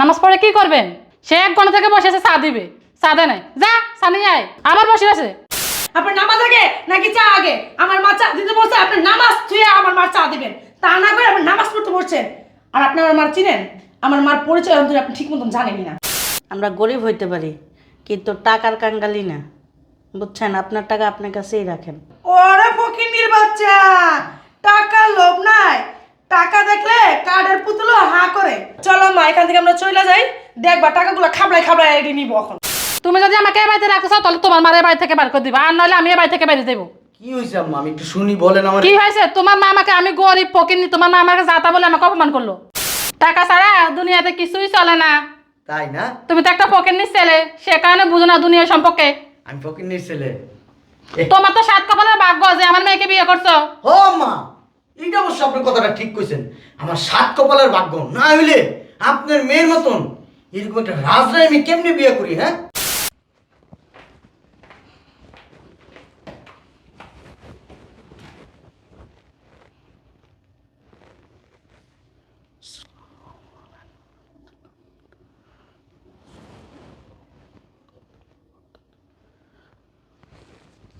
নামাজ পড়ে কি করবেন? সে এক ঘণ্টা থেকে বসে আছে চা দিবে। চা দেয় নাই। যা চা নিয়ে আয়। আবার বসে আছে। আপনার নামাজ আগে নাকি চা আগে? আমার মা চা দিতে বলছে আপনি নামাজ থুয়ে আমার মা চা দিবেন। তা না করে আপনি নামাজ পড়তে বসছেন। আর আপনি আমার মার চিনেন? আমার মার পরিচয় অন্তত আপনি ঠিক মতন জানেনই না। আমরা গরিব হইতে পারি কিন্তু টাকার কাঙ্গালি না। বুঝছেন? আপনার টাকা আপনার কাছেই রাখেন। ওরে ফকিনির বাচ্চা টাকা লোভ নাই। টাকা দেখলে কার্ডের পুতুলো হা করে। চলো মা এখান থেকে আমরা চলে যাই। দেখবা টাকাগুলো খাবলাই খাবলাই এড়িয়ে নিবো এখন। তুমি যদি আমাকে এ বাড়িতে রাখতে চাও তাহলে তোমার মার বাড়ি থেকে বার করে দিবা। আর নইলে আমি এ বাড়ি থেকে বেরিয়ে দেবো কি হয়েছে আম্মা? আমি একটু শুনি বলেন আমার। কি হয়েছে? তোমার মা আমাকে আমি গরিব ফকিনি তোমার মা আমাকে যাতা বলে আমাকে অপমান করল। টাকা ছাড়া দুনিয়াতে কিছুই চলে না। তাই না? তুমি তো একটা ফকিনির ছেলে। সে কারণে বুঝো না দুনিয়া সম্পর্কে। আমি ফকিন্নির ছেলে। তোমার তো সাত কপালের ভাগ্য যে আমার মেয়েকে বিয়ে করছ। ও মা এইটা অবশ্য আপনার কথাটা ঠিক কইছেন। আমার সাত কপালের ভাগ্য না হইলে আপনার মেয়ের মতন এরকম একটা রাজরায় আমি কেমনে বিয়ে করি হ্যাঁ?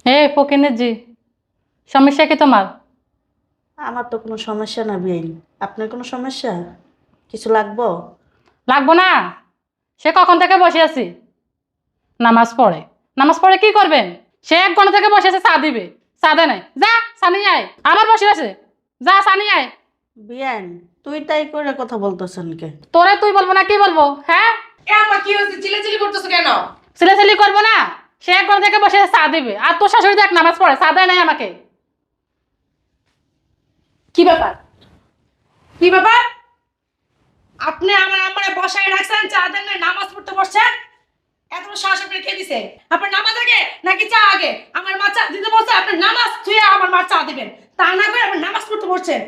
হে ফকিনের জি সমস্যা কি তোমার? আমার তো কোনো সমস্যা না বিয়ে আপনার কোনো সমস্যা? কিছু লাগবো? লাগবো না? সে কখন থেকে বসে আছি? নামাজ পড়ে। নামাজ পড়ে কি করবেন? সে এক ঘণ্টা থেকে বসে আছে চা দিবে। চা দেয় নাই। যা নিয়ে আয়। আবার বসে আছে। যা নিয়ে আয়। বিয়ান তুই তাই করে কথা বলতেছেন কে? তোরে তুই বলব না কি বলব? হ্যাঁ? এ আমা কি হয়েছে? চিলেচিলি করতেছো কেন? সিলেসিলি করব না। সে এক ঘণ্টা থেকে বসে আছে চা দিবে। আর তোর শাশুড়ি দেখ নামাজ পড়ে। চা দেয় নাই আমাকে। কি ব্যাপার? কি ব্যাপার? আপনি আমার আমার বসায় রাখছেন, চা দেন নামাজ পড়তে বসছেন? এত সাহস আপনি কে দিছে? আপনার নামাজ আগে নাকি চা আগে? আমার মা চা দিতে বলছে, আপনি নামাজ থুয়ে আমার মার চা দিবেন। তা না করে আপনি নামাজ পড়তে বসছেন।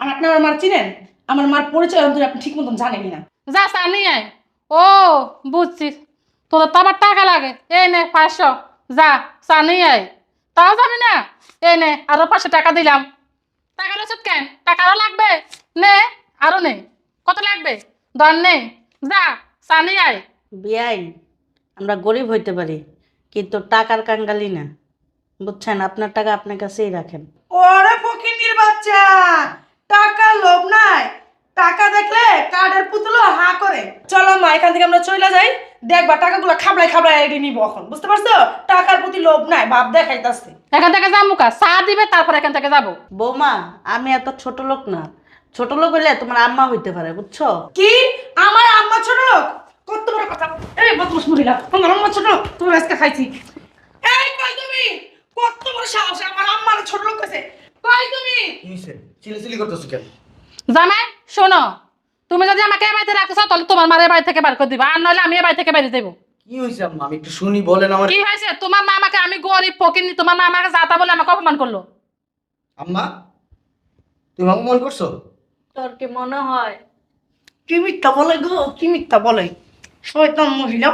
আর আপনি আমার মার চিনেন? আমার মার পরিচয় অন্তত আপনি ঠিক মতন জানেনই না যা চা নিয়ে আয়। ও, বুঝছি। তোদের তো আবার টাকা লাগে। এই নে, পাঁচশো। যা, চা নিয়ে আয়। তাও যাবি না? এই নে, আরও পাঁচশো টাকা দিলাম। টাকা রয়েছে কেন টাকা আরও লাগবে? নে আরও নে। কত লাগবে? দর নেই যা চা নিয়ে আয়। বিয়াই আমরা গরিব হইতে পারি কিন্তু টাকার কাঙ্গালি না। বুঝছেন? আপনার টাকা আপনার কাছেই রাখেন। ওরে ফকিনির বাচ্চা টাকা লোভ নাই। টাকা দেখলে কার্ডের পুতুলো হা করে। চলো মা এখান থেকে আমরা চলে যাই। দেখবা টাকাগুলো খাবলাই খাবলাই এড়িয়ে নিবো এখন। বুঝতে পারছ? টাকার প্রতি লোভ নাই ভাব দেখাইতাছে। এখান থেকে যাব কা? চা দিবে তারপর এখান থেকে যাব। বৌমা আমি এত ছোট লোক না। ছোট লোক হইলে তোমার আম্মা হইতে পারে বুঝছ? কি? আমার আম্মা ছোট লোক? কত বড় কথা। এই বদমাস মহিলা আমার আম্মা ছোট লোক? তুমি আজকে খাইছি। এই কই তুমি? কত বড় সাহস আমার আম্মার ছোট লোক কইছে কই তুমি? কি হয়েছে চিলেচিলি করতেছো কেন? জামাই শোনো তুমি যদি আমাকে এ বাড়িতে রাখতে চাও তাহলে তোমার মার বাড়ি থেকে বার করে দিবা। আর নইলে আমি এ বাড়ি থেকে বেরিয়ে দেবো কি হয়েছে আম্মা? আমি একটু শুনি বলেন আমার। কি হয়েছে? তোমার মা আমাকে আমি গরিব ফকিনি তোমার মা আমাকে যাতা বলে আমাকে অপমান করল। আম্মা তুমি অপমান করছ? তোর কি মনে হয়? কি মিথ্যা বলে গো? কি মিথ্যা বলে? শয়তান মহিলা।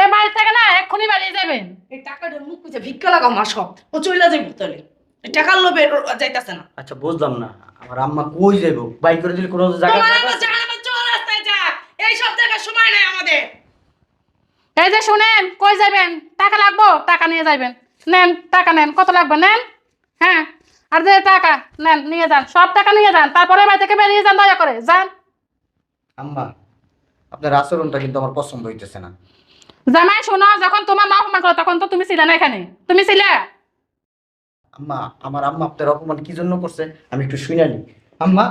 এ বাড়ি থেকে না এক্ষুনি বেরিয়ে যাবেন। এই টাকাটা মুখ পুজে ভিক্ষা লাগাও মা সব ও চইলা যাইব তাহলে। এই টাকার লোভে যাইতাছে না। আচ্ছা বুঝলাম না। আমার আম্মা কই যাইব? বাইক করে দিলে কোনো জায়গা তোমার আম্মা আমার জানাবে চল রাস্তায় যা এই সব জায়গায় সময় নাই আমাদের। এই যে শুনেন কই যাবেন টাকা লাগবো? টাকা নিয়ে যাবেন নেন টাকা নেন। কত লাগবে? নেন। হ্যাঁ? আর যে টাকা নেন নিয়ে যান। সব টাকা নিয়ে যান। তারপরে বাড়ি থেকে বেরিয়ে যান দয়া করে। যান। আম্মা আপনার আচরণটা কিন্তু আমার পছন্দ হইতেছে না। জামাই শোনো যখন তোমার মা অপমান করো তখন তো তুমি ছিলে না এখানে। তুমি ছিলে? আম্মা আমার আম্মা আপনার অপমান কি জন্য করছে? আমি একটু শুনালি আম্মা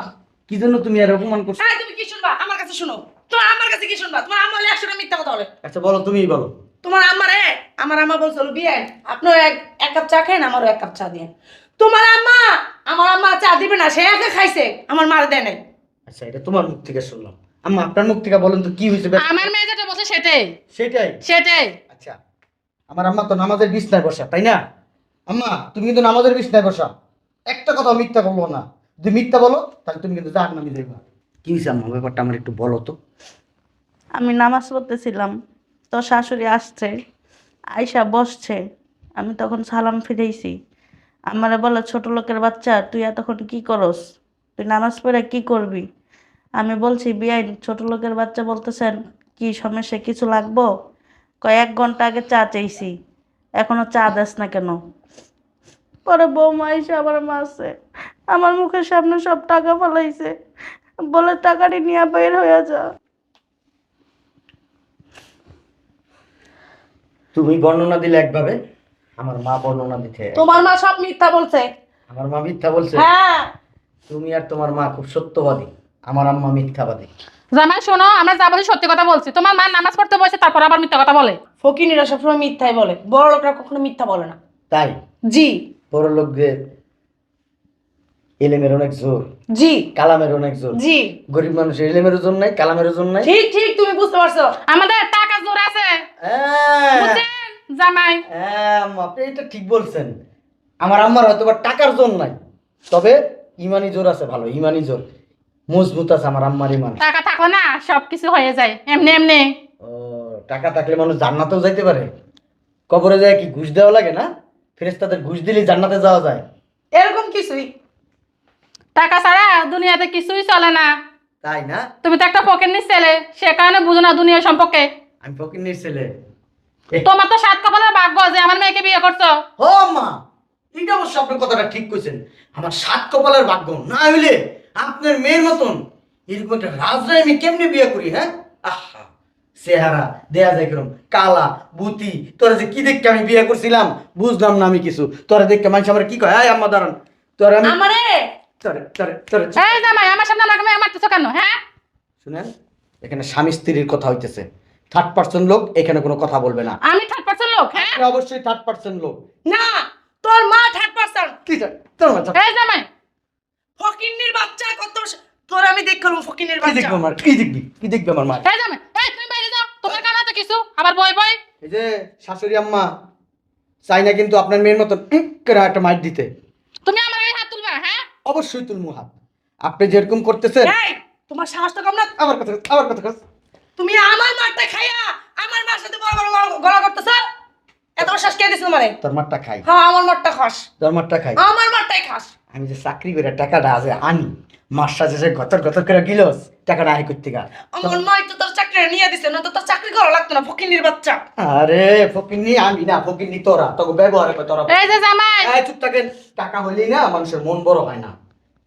কি জন্য তুমি আর অপমান করছ? হ্যাঁ তুমি কি শুনবা? আমার কাছে শুনো। তোমার আমার কাছে কি শুনবা? তোমার আম্মা হলে একশোটা মিথ্যা কথা বলে। আচ্ছা বলো তুমিই বলো। তোমার আম্মারে আমার আম্মা বলছিল বিয়ে আপনার এক এক কাপ চা খান আমারও এক কাপ চা দিয়ে তোমার আম্মা আমার আম্মা চা দিবে না সে একা খাইছে আমার মার দেয় নাই। আচ্ছা এটা তোমার মুখ থেকে শুনলাম। আম্মা আপনার মুখ থেকে বলেন তো কি হয়েছে? আমার মেয়ে যেটা বলছে সেটাই। সেটাই? সেটাই। আচ্ছা আমার আম্মা তো নামাজের বিছনায় বসা তাই না? আম্মা তুমি কিন্তু নামাজের বিছনায় বসা। একটা কথা মিথ্যা বলব না। যদি মিথ্যা বলো তাহলে তুমি কিন্তু জাহার নামে যাইবা। কি হয়েছে আম্মা? ব্যাপারটা আমার একটু বলো তো। আমি নামাজ পড়তেছিলাম তো শাশুড়ি আসছে আয়সা বসছে। আমি তখন সালাম ফিরেইছি। আমারে বলে ছোট লোকের বাচ্চা তুই এতক্ষণ কি করস? তুই নামাজ পড়ে কি করবি? আমি বলছি বিআইন ছোট লোকের বাচ্চা বলতেছেন কি সমস্যা? কিছু লাগবো? কয়েক ঘণ্টা আগে চা চাইছি। এখনও চা দেস না কেন? পরে বৌমা এসে আবার মারছে। আমার মুখের সামনে সব টাকা ফেলাইছে। বলে টাকাটি নিয়ে বের হয়ে যা। তুমি বর্ণনা দিলে একভাবে। আমার মা বর্ণনা দিতে। তোমার মা সব মিথ্যা বলছে। আমার মা মিথ্যা বলছে? হ্যাঁ। তুমি আর তোমার মা খুব সত্যবাদী। আমার আম্মা মিথ্যাবাদী। জামাই শোনো আমরা যা বলি সত্যি কথা বলছি। তোমার মা নামাজ পড়তে বসে তারপর আবার মিথ্যা কথা বলে। ফকিনীরা সবসময় মিথ্যাই বলে। বড় লোকরা কখনো মিথ্যা বলে না। তাই? জি। বড় এলেমের অনেক জোর। জি। কালামের অনেক জোর। জি। গরিব মানুষের এলেমের ওজন নাই কালামের ওজন নাই। ঠিক ঠিক তুমি বুঝতে পারছ। আমাদের টাকা জোর আছে। বুঝছেন জামাই? হ্যাঁ, আপনি এটা ঠিক বলছেন। আমার আম্মার হয়তো বা টাকার জোর নাই। তবে ইমানি জোর আছে ভালো ইমানি জোর। মজবুত আছে আমার আম্মার ইমান। টাকা থাকলে না সব কিছু হয়ে যায়। এমনি এমনি। ও টাকা থাকলে মানুষ জান্নাতেও যাইতে পারে। কবরে যায় কি ঘুষ দেওয়া লাগে না? ফেরেস্তাদের ঘুষ দিলে জান্নাতে যাওয়া যায়। এরকম কিছুই। টাকা ছাড়া দুনিয়াতে কিছুই চলে না। তাই না? তুমি তো একটা পকেটনির ছেলে সে কারণে বুঝো না দুনিয়া সম্পর্কে। আমি ফকিন্নির ছেলে। তোমার তো সাত কপালের ভাগ্য যে আমার মেয়েকে বিয়ে করছ। ও মা। এটা অবশ্য আপনার কথাটা ঠিক কইছেন। আমার সাত কপালের ভাগ্য না হইলে আপনার মেয়ের মতন এরকম একটা রাজরায় আমি কেমনে বিয়ে করি হ্যাঁ? চেহারা দেয়া যায় কিরম? কালা বুতি। তোরা যে কি দেখে আমি বিয়ে করছিলাম? বুঝলাম না আমি কিছু। তোরা দেখে মানুষ আমার কি কয়? আয় আম্মা দাঁড়ান। তোরা আমি আমারে? তোরে তোরে তোরে এই জামাই আমার সামনে কেন হ্যাঁ? শুনেন এখানে স্বামী স্ত্রীর কথা হইতেছে। থার্ড পার্সন লোক এখানে কোনো কথা বলবে না। আমি থার্ড পার্সন লোক হ্যাঁ? অবশ্যই থার্ড পার্সন লোক। না তোর মা থার্ড পারসন কি তোর মা যা- এই জামাই। ফকিন্নির বাচ্চা কত তোর আমি দেখ করব ফকিন্নির কি বাচ্চা। দেখবে আমার? কি দেখবি? কি দেখবে আমার মা? এই জামাই এই তুমি বাইরে যাও তোমার কানে তো কিছু? আবার বই বই এই যে শাশুড়ি আম্মা চাই না কিন্তু আপনার মেয়ের মতন করে একটা মাইট দিতে। তুমি আমার গায়ে হাত তুলবা হ্যাঁ? অবশ্যই তুলমু হাত। আপনি যেরকম করতেছেন। এই তোমার সাহস তো কম না? আমার কথা আমার কথা কস। তুমি আমার মারটা খাইয়া আমার মার সাথে বড় বড় গলা- করতেছ? এত শ্বাস কে দিছ মানে? তোর মারটা খাই। হ্যাঁ আমার মারটা খাস। তোর মারটা খাই। আমার মারটাই খাস। আমি যে চাকরি করে টাকাটা আছে আনি গতর গতর করে গিলস টাকাটা আয় করতে গা। আমার মাই তো তোর চাকরি নিয়ে দিছে না তো তোর চাকরি করা লাগতো না ফকিন্নির বাচ্চা। আরে ফকিন্নি আমি না ফকিন্নি তোরা তোকে ব্যবহার করে তোরা। এই যে জামাই! এই চুপ থাকেন টাকা না মানুষের মন বড় হয় না।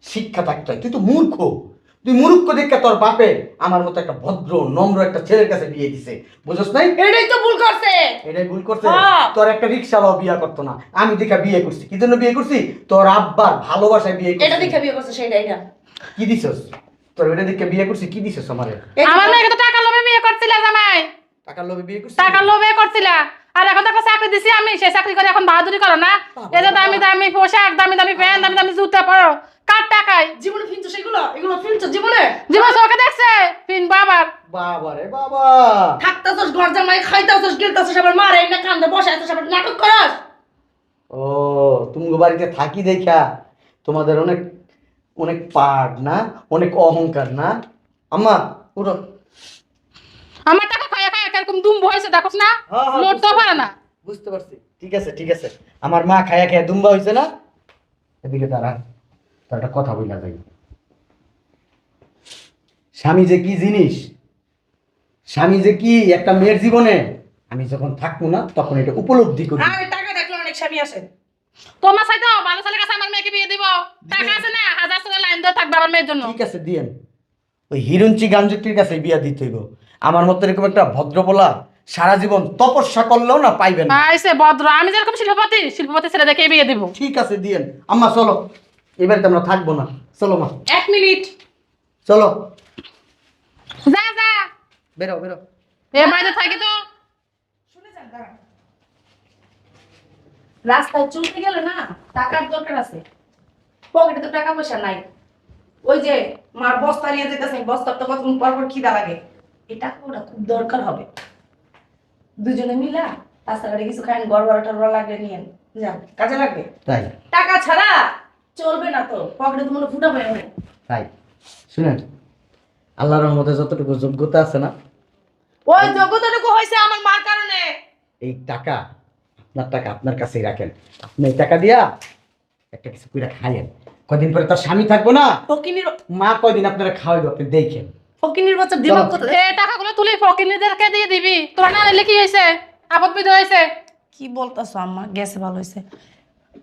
শিক্ষা থাকতে হয় তুই তো মূর্খ। তুই মূর্খ দেখে তোর বাপে আমার মতো একটা ভদ্র নম্র একটা ছেলের কাছে বিয়ে দিছে। বুঝছ নাই? এটাই তো ভুল করছে। এটাই ভুল করছে? হ্যাঁ। তোর একটা রিক্সাওয়ালাও বিয়ে করতো না। আমি দেখা বিয়ে করছি। কি জন্য বিয়ে করছি? তোর আব্বার ভালোবাসায় বিয়ে করছি। এটা দেখে বিয়ে করছে সেইটা এটা। কি দিছস? তোর এটা দেখে বিয়ে করছি কি দিছস আমারে? আমার মেয়েকে তো টাকা লোভে বিয়ে করছিলা জামাই। টাকার লোভে বিয়ে করছি টাকা লোভে করছিলা। আর এখন তো একটা চাকরি দিছি আমি সেই চাকরি করে এখন বাহাদুরি করো না। এই যে দামি দামি পোশাক দামি দামি প্যান্ট দামি দামি জুতা পরো। কার টাকায়? জীবনে ফিনছো সেগুলো? এগুলো ফিনছো জীবনে? জীবন চোখে দেখছে পিন বাবার বাবা রে বাবা। থাকতাছস ঘর জামাই খাইতাছস গিলতাছস আবার মারে না কান্দে বসে আছিস আবার নাটক করস? ও তুমি বাড়িতে থাকি দেখা। তোমাদের অনেক অনেক পাট না অনেক অহংকার না। আম্মা উঠো। আমার টাকা খায়া খায়া কীরকম দুম হয়েছে দেখোস না? হ্যাঁ, হ্যাঁ, বুঝতে পারে না। বুঝতে পারছি। ঠিক আছে ঠিক আছে। আমার মা খায়া খায়া দুম্বা হয়েছে না? এদিকে দাঁড়া তার একটা কথা বইলা যাই। স্বামী যে কি জিনিস স্বামী যে কি একটা মেয়ের জীবনে আমি যখন থাকব না তখন এটা উপলব্ধি করি। আরে টাকা দেখলে অনেক স্বামী আসে তোমার সাথে ভালো ছেলের কাছে আমার মেয়েকে বিয়ে দিব। টাকা আছে না? হাজার টাকা লাইন দিয়ে থাকবে আমার মেয়ের জন্য। ঠিক আছে দিয়েন। ওই হিরুঞ্চি গাঞ্জুটির কাছে বিয়া দিতে হইব। আমার মতো এরকম একটা ভদ্রপোলা সারা জীবন তপস্যা করলেও না পাইবেন না। ভদ্র। আমি যেরকম শিল্পপতি শিল্পপতি ছেলে দেখে বিয়ে দিব। ঠিক আছে দিয়েন। আম্মা চলো। এবারে তো আমরা থাকব না। চলো মা। এক মিনিট। চলো। যা যা। বেরো বেরো। এ বাড়িতে থাকি তো। শুনে যান দাঁড়ান। রাস্তায় চলতে গেলে না টাকার দরকার আছে। পকেটে তো টাকা পয়সা নাই। ওই যে মার বস্তা নিয়ে যেতেছেন বস্তার তো কতক্ষণ পর পর খিদা লাগে। এই টাকাটা খুব দরকার হবে। দুজনে মিলা রাস্তাঘাটে কিছু খান গড় বড় টড় লাগলে নিয়েন। যান কাজে লাগবে। তাই? টাকা ছাড়া চলবে না তো। পকেটে তো মনে ফুটা অনেক তাই? শুনেন আল্লাহর রহমতে যতটুকু যোগ্যতা আছে না ওই যোগ্যতাটুকু হয়েছে আমার মার কারণে। এই টাকা আপনার টাকা আপনার কাছেই রাখেন। আপনি এই টাকা দিয়া একটা কিছু করে খাইয়েন। কদিন পরে তার স্বামী থাকব না ফকিনির মা কয়দিন আপনারা খাওয়াইবো আপনি দেখেন। ফকিনির বাচ্চা দিমাগ চলো। কোথায়? এই টাকাগুলো তুলি ফকিনীদেরকে দিয়ে দিবি। তোরা না নিলে কি হয়েছে? আপদ বিধ হয়েছে? কি বলতাছো আম্মা? গেছে ভালো হয়েছে।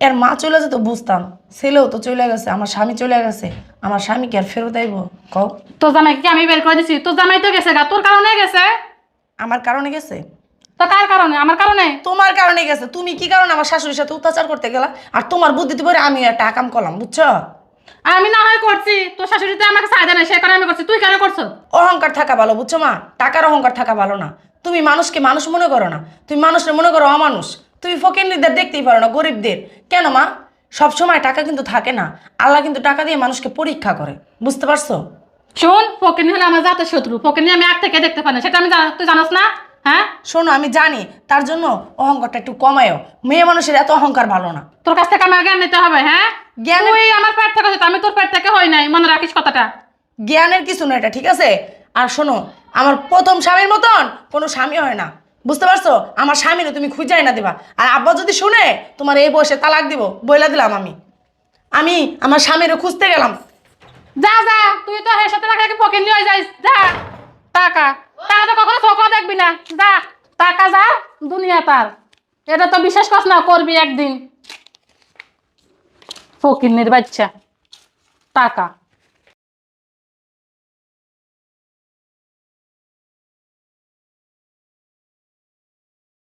এর মা চলে যেত বুঝতাম। ছেলেও তো চলে গেছে আমার স্বামী চলে গেছে। আমার স্বামী কি আর ফেরত আইব? কও। তোর জামাইকে কি আমি বের করে দিছি? তোর জামাই তো গেছে গা তোর কারণে গেছে? আমার কারণে গেছে? তো কার কারণে? আমার কারণে? তোমার কারণে গেছে। তুমি কি কারণে আমার শাশুড়ির সাথে অত্যাচার করতে গেলা? আর তোমার বুদ্ধিতে পরে আমি একটা আকাম করলাম বুঝছ? আমি না হয় করছি। তোর শাশুড়িতে আমাকে সাজা নেই সে কারণে আমি করছি। তুই কেন করছ? অহংকার থাকা ভালো বুঝছ মা? টাকার অহংকার থাকা ভালো না। তুমি মানুষকে মানুষ মনে করো না। তুমি মানুষকে মনে করো অমানুষ। তুমি ফকিরদের দেখতেই পারো না গরিবদের। কেন মা? সব সময় টাকা কিন্তু থাকে না। আল্লাহ কিন্তু টাকা দিয়ে মানুষকে পরীক্ষা করে। বুঝতে পারছ? শোন ফকিনি হলে আমার জাতের শত্রু। ফকিনি আমি এক থেকে দেখতে পাই না। সেটা আমি জানা- তুই জানাস না? হ্যাঁ? শোনো আমি জানি তার জন্য অহংকারটা একটু কমায়ও। মেয়ে মানুষের এত অহংকার ভালো না। তোর কাছ থেকে আমার জ্ঞান নিতে হবে হ্যাঁ? জ্ঞান তুই আমার পেট থেকে আমি তোর পেট থেকে হই নাই মনে রাখিস কথাটা। জ্ঞানের কিছু না এটা ঠিক আছে? আর শোনো আমার প্রথম স্বামীর মতন কোনো স্বামী হয় না। বুঝতে পারছ? আমার স্বামীরে তুমি খুঁজাই না দিবা। আর আব্বা যদি শুনে তোমার এই বয়সে তালাক দিব বইলা দিলাম আমি। আমি আমার স্বামীরে খুঁজতে গেলাম। যা যা তুই তো হের সাথে রাখা ফকির নিয়ে যাইস যা টাকা টাকা তো কখনো ফোকা দেখবি না, যা, টাকা যা, দুনিয়া তার। এটা তো বিশ্বাস করছ না করবি একদিন। ফকির বাচ্চা, টাকা।